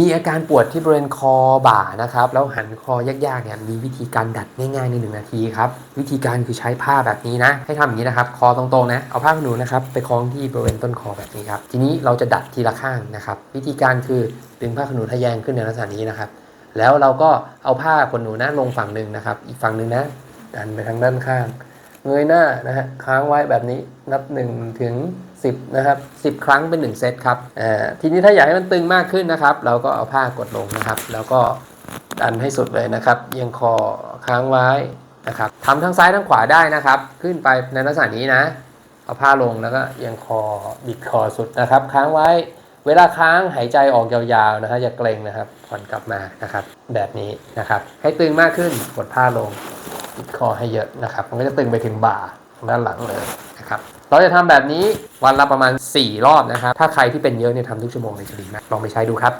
มีอาการปวดที่บริเวณคอบ่านะครับ แล้วหันคอยากๆเนี่ยมีวิธีการดัดง่ายๆในหนึ่งนาทีครับ วิธีการคือใช้ผ้าแบบนี้นะ ให้ทำอย่างนี้นะครับ คอตรงๆนะ เอาผ้าขนหนูนะครับ ไปคล้องที่บริเวณต้นคอแบบนี้ครับ ทีนี้เราจะดัดทีละข้างนะครับ วิธีการคือดึงผ้าขนหนูทะแยงขึ้นในลักษณะนี้นะครับ แล้วเราก็เอาผ้าขนหนูนะลงฝั่งหนึ่งนะครับ อีกฝั่งหนึ่งนะดันไปทางด้านข้าง เงยหน้านะฮะค้างไว้แบบนี้นับ1ถึง10นะครับ10 ครั้งเป็น 1 เซตครับทีนี้ถ้าอยากให้มันตึงมากขึ้นนะครับ เราก็เอาผ้ากดลงนะครับ แล้วก็ดันให้สุดเลยนะครับเอียงคอค้างไว้นะครับทำทั้งซ้ายทั้งขวาได้นะครับ ขึ้นไปในลักษณะนี้นะเอาผ้าลงแล้วก็เอียงคอบิดคอสุดนะครับ ค้างไว้เวลาค้างหายใจออกยาวๆนะครับอย่าเกร็งนะครับผ่อนกลับมานะครับ แบบนี้นะครับ ให้ตึงมากขึ้นกดผ้าลง บิดคอให้เยอะนะครับมันก็จะตึงไปถึงบ่าด้านหลังเลยนะครับเราจะทำแบบนี้วันละประมาณ 4 รอบนะครับ ถ้าใครที่เป็นเยอะเนี่ยทำทุกชั่วโมงเลยจะดีมากลองไปใช้ดูครับ